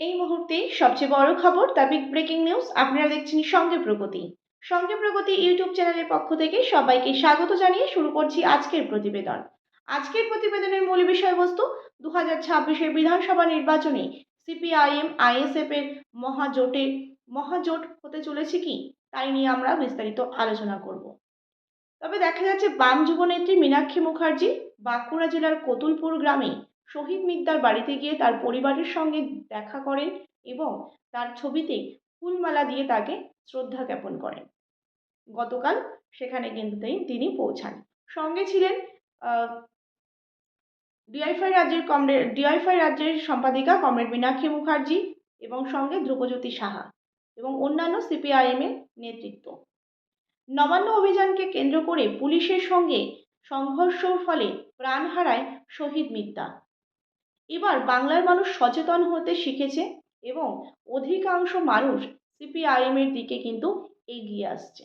এই মুহূর্তে সবচেয়ে বড় খবর দ্য বিগ ব্রেকিং নিউজ আপনারা দেখছেন সঙ্গে প্রগতি। সঙ্গে প্রগতি ইউটিউব চ্যানেলের পক্ষ থেকে সবাইকে স্বাগত জানিয়ে শুরু করছি আজকের প্রতিবেদন। আজকের প্রতিবেদনের মূল বিষয়বস্তু দু হাজার ছাব্বিশের বিধানসভা নির্বাচনে সিপিআইএম, আইএসএফ এর মহাজোটে, মহাজোট হতে চলেছে কি? তাই নিয়ে আমরা বিস্তারিত আলোচনা করব। তবে দেখা যাচ্ছে বাম যুবনেত্রী মীনাক্ষী মুখার্জি বাঁকুড়া জেলার কতুলপুর গ্রামে শহীদ মিদ্দার বাড়িতে গিয়ে তার পরিবারের সঙ্গে দেখা করেন এবং তার ছবিতে ফুলমালা দিয়ে তাকে শ্রদ্ধা জ্ঞাপন করেন। গতকাল সেখানে কিন্তু তিনি- পৌঁছান। সঙ্গে ছিলেন ডিআইফাই রাজ্যের কমরেড ডিআইফাই রাজ্যের সম্পাদিকা কমরেড মীনাক্ষী মুখার্জি এবং সঙ্গে ধ্রুবজ্যোতি সাহা এবং অন্যান্য সিপিআইএম এর নেতৃত্ব। নবান্ন অভিযানকে কেন্দ্র করে পুলিশের সঙ্গে সংঘর্ষের ফলে প্রাণ হারায় শহীদ মিদ্দা এবার বাংলার মানুষ সচেতন হতে শিখেছে এবং অধিকাংশ মানুষ সিপিআইএম এর দিকে কিন্তু এগিয়ে আসছে।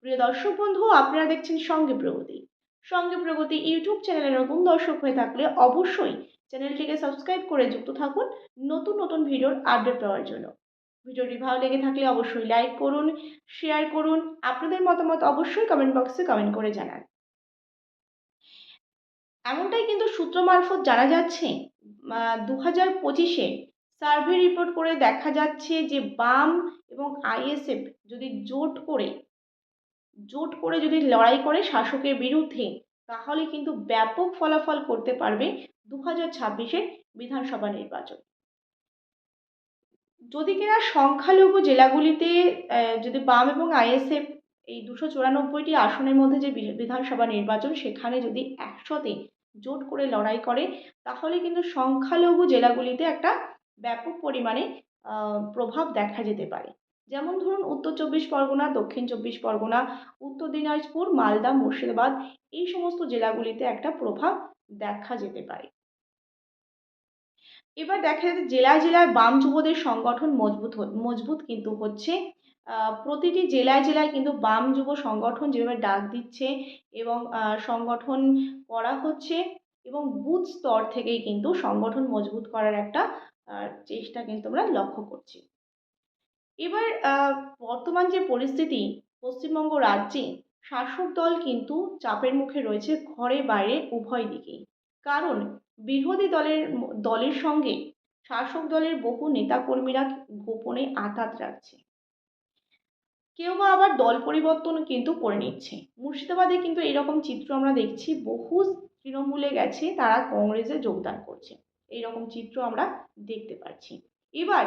প্রিয় দর্শক বন্ধু, আপনারা দেখছেন সঙ্গে প্রগতি। সঙ্গে প্রগতি ইউটিউব চ্যানেলে নতুন দর্শক হয়ে থাকলে অবশ্যই চ্যানেলটিকে সাবস্ক্রাইব করে যুক্ত থাকুন নতুন নতুন ভিডিওর আপডেট পাওয়ার জন্য। ভিডিওটি ভালো লেগে থাকলে অবশ্যই লাইক করুন, শেয়ার করুন। আপনাদের মতামত অবশ্যই কমেন্ট বক্সে কমেন্ট করে জানান। এমনটাই কিন্তু সূত্র মারফত জানা যাচ্ছে দু হাজার পঁচিশে সার্ভে রিপোর্ট করে দেখা যাচ্ছে যে বাম এবং আইএসএফ যদি জোট করে জোট করে যদি লড়াই করে শাসকের বিরুদ্ধে, তাহলে কিন্তু ব্যাপক ফলাফল করতে পারবে দু হাজার ছাব্বিশের বিধানসভা নির্বাচন। যদি কিনা সংখ্যালঘু জেলাগুলিতে যদি বাম এবং আইএসএফ এই দুশো চুরানব্বইটি আসনের মধ্যে যে বিধানসভা নির্বাচন, সেখানে যদি একসাথে জোট করে লড়াই করে, তাহলে কিন্তু সংখ্যালঘু জেলাগুলিতে একটা ব্যাপক পরিমাণে প্রভাব দেখা যেতে পারে। যেমন ধরুন উত্তর চব্বিশ পরগনা, দক্ষিণ চব্বিশ পরগনা, উত্তর দিনাজপুর, মালদা, মুর্শিদাবাদ, এই সমস্ত জেলাগুলিতে একটা প্রভাব দেখা যেতে পারে। এবার দেখা যাচ্ছে জেলায় জেলায় বাম যুবদের সংগঠন মজবুত মজবুত কিন্তু হচ্ছে প্রতিটি জেলায় জেলায় কিন্তু বাম যুব সংগঠন যেভাবে ডাক দিচ্ছে এবং সংগঠন করা হচ্ছে এবং বুথ স্তর থেকেই কিন্তু সংগঠন মজবুত করার একটা চেষ্টা কিন্তু আমরা লক্ষ্য করছি। এবার বর্তমান যে পরিস্থিতি, পশ্চিমবঙ্গ রাজ্যে শাসক দল কিন্তু চাপের মুখে রয়েছে ঘরে বাইরে উভয় দিকেই। কারণ বিরোধী দলের দলের সঙ্গে শাসক দলের বহু নেতাকর্মীরা গোপনে আঘাত রাখছে। কেউ বা আবার দল পরিবর্তন কিন্তু করে নিচ্ছে। মুর্শিদাবাদে কিন্তু এরকম চিত্র আমরা দেখছি, বহু তৃণমূলে গেছে, তারা কংগ্রেসে যোগদান করছে। এইরকম চিত্র আমরা দেখতে পাচ্ছি। এবার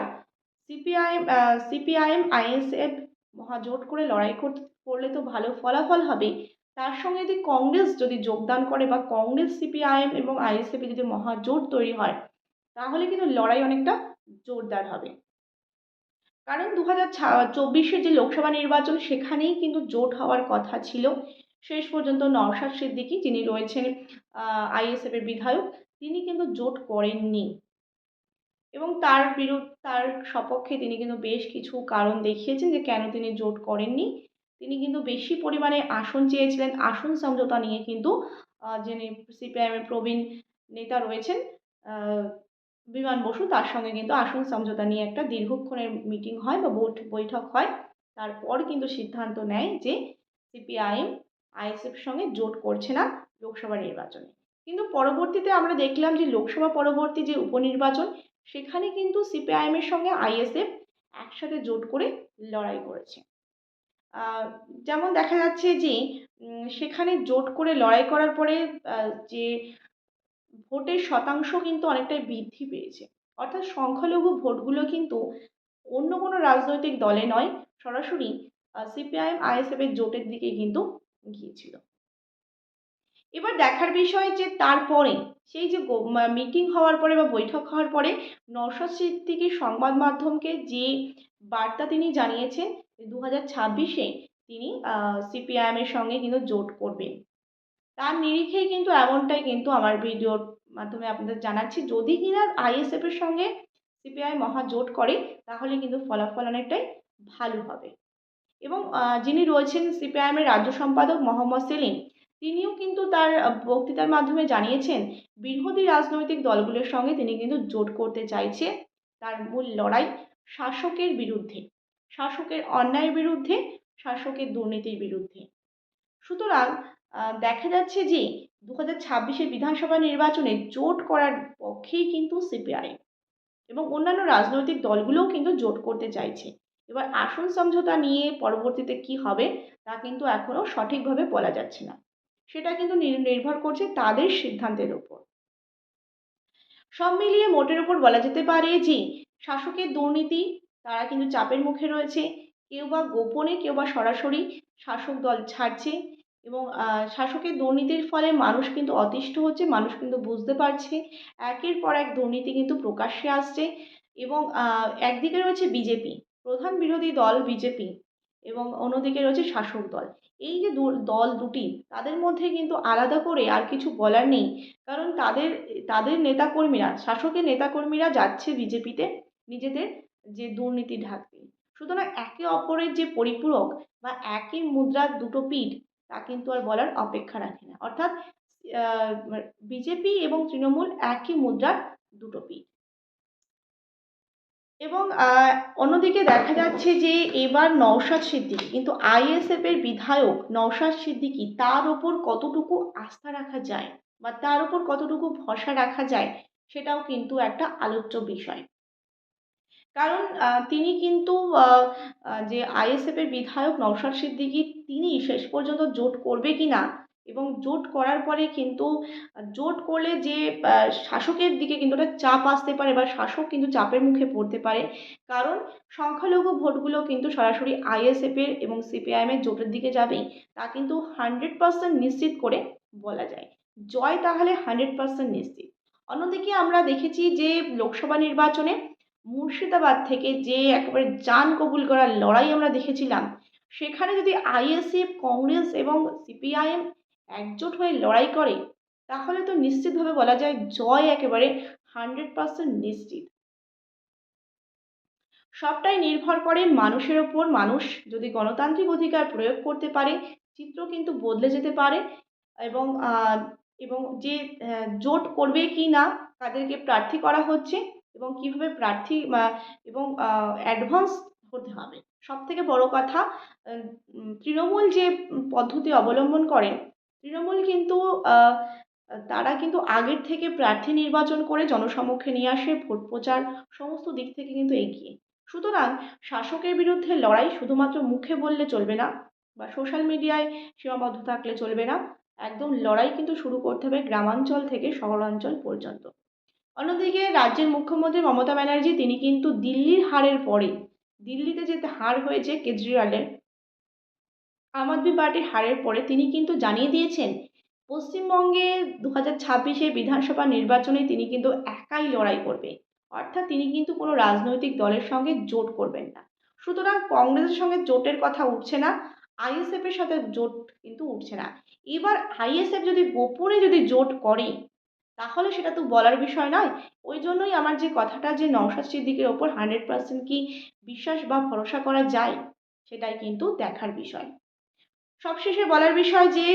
সিপিআইএম সিপিআইএম, আইএসএফ মহাজোট করে লড়াই করতে করলে তো ভালো ফলাফল হবে। তার সঙ্গে যদি কংগ্রেস যদি যোগদান করে বা কংগ্রেস, সিপিআইএম এবং আইএসএফ যদি মহাজোট তৈরি হয়, তাহলে কিন্তু লড়াই অনেকটা জোরদার হবে। কারণ দু হাজার চব্বিশের যে লোকসভা নির্বাচন, সেখানেই কিন্তু জোট হওয়ার কথা ছিল। শেষ পর্যন্ত নওশাদ সিদ্দিকী যিনি রয়েছেন আইএসএফ এর বিধায়ক, তিনি কিন্তু জোট করেননি। এবং তার বিরুদ্ধে তার সপক্ষে তিনি কিন্তু বেশ কিছু কারণ দেখিয়েছেন যে কেন তিনি জোট করেননি। তিনি কিন্তু বেশি পরিমাণে আসন চেয়েছিলেন, আসন সমঝোতা নিয়ে কিন্তু যিনি সিপিআইএমের প্রবীণ নেতা রয়েছেন বিমান বসু, তার সঙ্গে কিন্তু আসন সমঝোতা নিয়ে একটা দীর্ঘক্ষণের মিটিং হয় বা বৈঠ- বৈঠক হয়। তারপর কিন্তু সিদ্ধান্ত নেয় যে সিপিআইএম, আইএসএফ সঙ্গে জোট করছে না লোকসভা নির্বাচনে। কিন্তু পরবর্তীতে আমরা দেখলাম যে লোকসভা পরবর্তী যে উপনির্বাচন, সেখানে কিন্তু সিপিআইএম এর সঙ্গে আইএসএফ একসাথে জোট করে লড়াই করেছে। যেমন দেখা যাচ্ছে যে সেখানে জোট করে লড়াই করার পরে যে ভোটের শতাংশ কিন্তু অনেকটাই বৃদ্ধি পেয়েছে। অর্থাৎ সংখ্যালঘু ভোটগুলো কিন্তু অন্য কোনো রাজনৈতিক দলে নয়, সরাসরি সিপিআইএম আইএসএফ এর জোটের দিকে কিন্তু গিয়েছিল। এবার দেখার বিষয় যে তারপরে, সেই যে মিটিং হওয়ার পরে বা বৈঠক হওয়ার পরে নওশাদ সিদ্দিকী সংবাদ মাধ্যমকে যে বার্তা তিনি জানিয়েছেন দু হাজার ছাব্বিশে তিনি সিপিআইএম এর সঙ্গে কিন্তু জোট করবেন। তার নিরিখেই কিন্তু এমনটাই কিন্তু আমার ভিডিওর মাধ্যমে আপনাদের জানাচ্ছি। যদি কিনা আইএসএফ এর সঙ্গে সিপিআই মহা জোট করে, তাহলে কিন্তু ফলাফল অনেকটাই ভালো হবে। এবং যিনি রয়েছেন সিপিআইএম এর রাজ্য সম্পাদক মোহাম্মদ সেলিম, তিনিও কিন্তু তার বক্তৃতার মাধ্যমে জানিয়েছেন, বিরোধী রাজনৈতিক দলগুলোর সঙ্গে তিনি কিন্তু জোট করতে চাইছে। তার মূল লড়াই শাসকের বিরুদ্ধে, শাসকের অন্যায়ের বিরুদ্ধে, শাসকের দুর্নীতির বিরুদ্ধে। সুতরাং দেখা যাচ্ছে যে দু হাজার ছাব্বিশের বিধানসভা নির্বাচনে জোট করার পক্ষেই কিন্তু সিপিআই এবং অন্যান্য রাজনৈতিক দলগুলোও কিন্তু জোট করতে চাইছে। এবার আসন সমঝোতা নিয়ে পরবর্তীতে কি হবে তা কিন্তু এখনও সঠিকভাবে বলা যাচ্ছে না। সেটা কিন্তু নির্ভর করছে তাদের সিদ্ধান্তের ওপর সব মিলিয়ে মোটের ওপর বলা যেতে পারে যে শাসকের দুর্নীতি, তারা কিন্তু চাপের মুখে রয়েছে। কেউ বা গোপনে, কেউ বা সরাসরি শাসক দল ছাড়ছে। এবং শাসকের দুর্নীতির ফলে মানুষ কিন্তু অতিষ্ঠ হচ্ছে, মানুষ কিন্তু বুঝতে পারছে। একের পর এক দুর্নীতি কিন্তু প্রকাশ্যে আসছে এবং একদিকে রয়েছে বিজেপি, প্রধান বিরোধী দল বিজেপি এবং অন্যদিকে রয়েছে শাসক দল। এই যে দল দুটি, তাদের মধ্যে কিন্তু আলাদা করে আর কিছু বলার নেই। কারণ তাদের তাদের নেতাকর্মীরা, শাসকের নেতাকর্মীরা যাচ্ছে বিজেপিতে নিজেদের যে দুর্নীতি ঢাকতে। সুতরাং একে অপরের যে পরিপূরক বা একই মুদ্রার দুটো পিঠ তা কিন্তু আর বলার অপেক্ষা রাখে না। অর্থাৎ বিজেপি এবং তৃণমূল একই মুদ্রার দুটো পিঠ। এবং অন্যদিকে দেখা যাচ্ছে যে এবার নওশাদ সিদ্দিকী, কিন্তু আইএসএফ এর বিধায়ক নওশাদ সিদ্দিকী তার ওপর কতটুকু আস্থা রাখা যায় বা তার ওপর কতটুকু ভরসা রাখা যায় সেটাও কিন্তু একটা আলোচ্য বিষয়। কারণ তিনি কিন্তু যে আইএসএফ এর বিধায়ক নওশাদ সিদ্দিকী তিনি শেষ পর্যন্ত জোট করবে কি না এবং জোট করার পরে কিন্তু, জোট করলে যে শাসকের দিকে কিন্তু একটা চাপ আসতে পারে বা শাসক কিন্তু চাপের মুখে পড়তে পারে। কারণ সংখ্যালঘু ভোটগুলো কিন্তু সরাসরি আইএসএফের এবং সিপিআইএমের জোটের দিকে যাবেই। তা কিন্তু হান্ড্রেড পার্সেন্ট নিশ্চিত করে বলা যায়। জয় তাহলে হান্ড্রেড পার্সেন্ট নিশ্চিত। অন্যদিকে আমরা দেখেছি যে, লোকসভা নির্বাচনে মুর্শিদাবাদ থেকে যে একেবারে জান কবুল করার লড়াই আমরা দেখেছিলাম সেখানে যদি আইএসএফ, কংগ্রেস এবং সিপিআইএম একজোট হয়ে লড়াই করে, তাহলে তো নিশ্চিতভাবে বলা যায় জয় একেবারে হান্ড্রেড পার্সেন্ট নিশ্চিত। সবটাই নির্ভর করে মানুষের ওপর। মানুষ যদি গণতান্ত্রিক অধিকার প্রয়োগ করতে পারে, চিত্র কিন্তু বদলে যেতে পারে এবং এবং যে জোট করবে কি না, তাদেরকে প্রার্থী করা হচ্ছে এবং কীভাবে প্রার্থী এবং অ্যাডভান্স হতে হবে। সব থেকে বড় কথা তৃণমূল যে পদ্ধতি অবলম্বন করেন, তৃণমূল কিন্তু তারা কিন্তু আগের থেকে প্রার্থী নির্বাচন করে জনসমক্ষে নিয়ে আসে, ভোট প্রচার সমস্ত দিক থেকে কিন্তু এগিয়ে। সুতরাং শাসকের বিরুদ্ধে লড়াই শুধুমাত্র মুখে বললে চলবে না বা সোশ্যাল মিডিয়ায় সীমাবদ্ধ থাকলে চলবে না, একদম লড়াই কিন্তু শুরু করতে হবে গ্রামাঞ্চল থেকে শহরাঞ্চল পর্যন্ত। অন্যদিকে রাজ্যের মুখ্যমন্ত্রী মমতা ব্যানার্জি, তিনি কিন্তু দিল্লির হারের পরে দিল্লিতে যেতে হার হয়েছে কেজরিওয়ালের। আম আদমি পার্টির হারের পরে তিনি কিন্তু জানিয়ে দিয়েছেন, পশ্চিমবঙ্গে দু হাজার ছাব্বিশে বিধানসভা নির্বাচনে তিনি কিন্তু একাই লড়াই করবে। অর্থাৎ তিনি কিন্তু কোনো রাজনৈতিক দলের সঙ্গে জোট করবেন না। সুতরাং কংগ্রেসের সঙ্গে জোটের কথা উঠছে না, আইএসএফের সাথে জোট কিন্তু উঠছে না। এবার আইএসএফ যদি গোপনে যদি জোট করে তাহলে সেটা তো বলার বিষয় নয়। ওই জন্যই আমার যে কথাটা যে নওশাদ সিদ্দিকের ওপর হান্ড্রেড পার্সেন্ট কি বিশ্বাস বা ভরসা করা যায়, সেটাই কিন্তু দেখার বিষয়। সবশেষে বলার বিষয় যে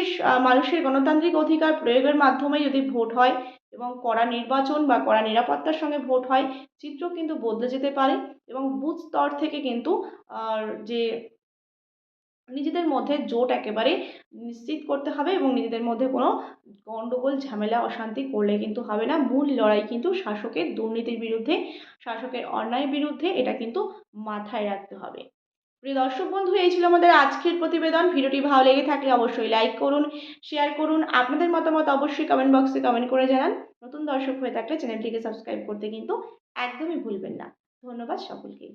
মানুষের গণতান্ত্রিক অধিকার প্রয়োগের মাধ্যমে যদি ভোট হয় এবং কড়া নির্বাচন বা কড়া নিরাপত্তার সঙ্গে ভোট হয়, চিত্র কিন্তু বদলে যেতে পারে এবং বুথ স্তর থেকে কিন্তু যে নিজেদের মধ্যে জোট একেবারে নিশ্চিত করতে হবে এবং নিজেদের মধ্যে কোনো গণ্ডগোল ঝামেলা, অশান্তি করলে কিন্তু হবে না। মূল লড়াই কিন্তু শাসকের দুর্নীতির বিরুদ্ধে, শাসকের অন্যায়ের বিরুদ্ধে এটা কিন্তু মাথায় রাখতে হবে। প্রিয় দর্শক বন্ধু, এই ছিল আমাদের আজকের প্রতিবেদন। ভিডিওটি ভালো লেগে থাকলে অবশ্যই লাইক করুন, শেয়ার করুন, আপনাদের মতামত অবশ্যই কমেন্ট বক্সে কমেন্ট করে জানান। নতুন দর্শক হয়ে থাকলে চ্যানেলটিকে সাবস্ক্রাইব করতে কিন্তু একদমই ভুলবেন না। ধন্যবাদ সকলকে।